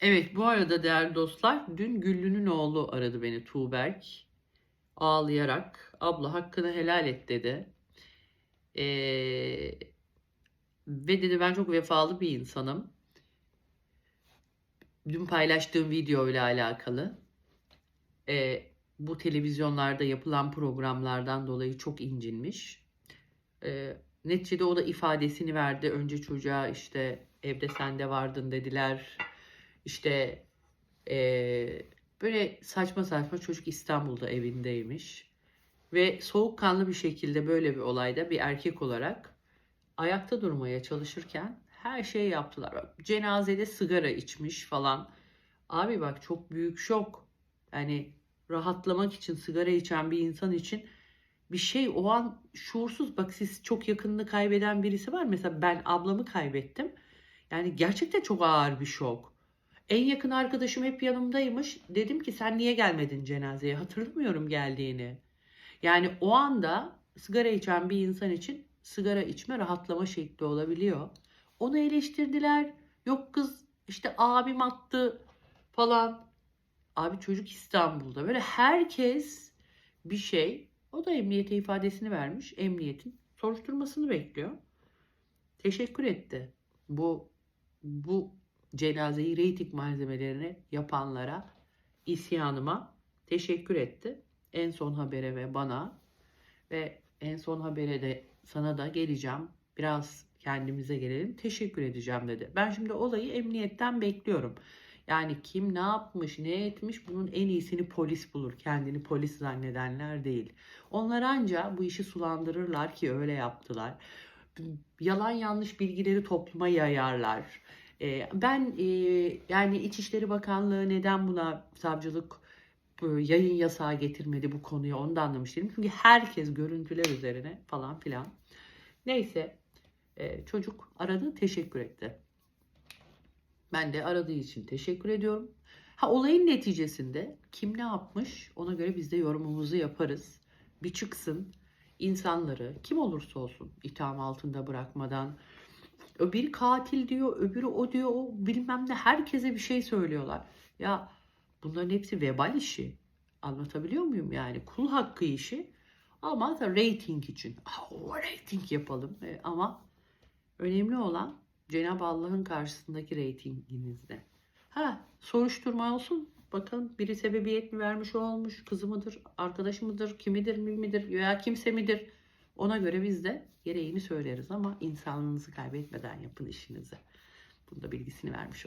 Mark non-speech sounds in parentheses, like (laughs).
Evet, bu arada değerli dostlar, dün Güllü'nün oğlu aradı beni Tuğberk. Ağlayarak, abla hakkını helal et dedi. Ee, ve dedi ben çok vefalı bir insanım. Dün paylaştığım video ile alakalı. Ee, bu televizyonlarda yapılan programlardan dolayı çok incinmiş. Ee, neticede o da ifadesini verdi. Önce çocuğa işte evde sen de vardın dediler. İşte eee, böyle saçma saçma çocuk İstanbul'da evindeymiş. Ve soğukkanlı bir şekilde böyle bir olayda bir erkek olarak ayakta durmaya çalışırken her şeyi yaptılar. Cenazede sigara içmiş falan. Abi bak çok büyük şok. Yani rahatlamak için sigara içen bir insan için bir şey o an şuursuz. Bak siz çok yakınını kaybeden birisi var. Mesela ben ablamı kaybettim. Yani gerçekten çok ağır bir şok. En yakın arkadaşım hep yanımdaymış. Dedim ki sen niye gelmedin cenazeye? Hatırlamıyorum geldiğini. Yani o anda sigara içen bir insan için sigara içme rahatlama şekli olabiliyor. Onu eleştirdiler. Yok kız işte abim attı falan. Abi çocuk İstanbul'da. Böyle herkes bir şey. O da emniyete ifadesini vermiş. Emniyetin soruşturmasını bekliyor. Teşekkür etti. Bu bu cenazeyi reyting malzemelerini yapanlara, isyanıma teşekkür etti. En son habere ve bana ve en son habere de sana da geleceğim. Biraz kendimize gelelim. Teşekkür edeceğim dedi. Ben şimdi olayı emniyetten bekliyorum. Yani kim ne yapmış, ne etmiş bunun en iyisini polis bulur. Kendini polis zannedenler değil. Onlar anca bu işi sulandırırlar ki öyle yaptılar. Yalan yanlış bilgileri topluma yayarlar. Ee, ben e, yani İçişleri Bakanlığı neden buna savcılık e, yayın yasağı getirmedi bu konuya onu da anlamış değilim. Çünkü herkes görüntüler üzerine falan filan. Neyse e, çocuk aradı teşekkür etti. Ben de aradığı için teşekkür ediyorum. Ha olayın neticesinde kim ne yapmış ona göre biz de yorumumuzu yaparız. Bir çıksın insanları kim olursa olsun itham altında bırakmadan bir katil diyor, öbürü o diyor, o bilmem ne herkese bir şey söylüyorlar. Ya bunların hepsi vebal işi. Anlatabiliyor muyum yani? Kul hakkı işi. Ama da rating için. (laughs) Oh, rating yapalım. E, ama önemli olan Cenab-ı Allah'ın karşısındaki ratinginizde. Ha soruşturma olsun. Bakın biri sebebiyet mi vermiş olmuş, kızı mıdır, arkadaşı mıdır, kimidir, mi midir veya kimse midir? Ona göre biz de gereğini söyleriz ama insanlığınızı kaybetmeden yapın işinizi. Bunda bilgisini vermiş oldum.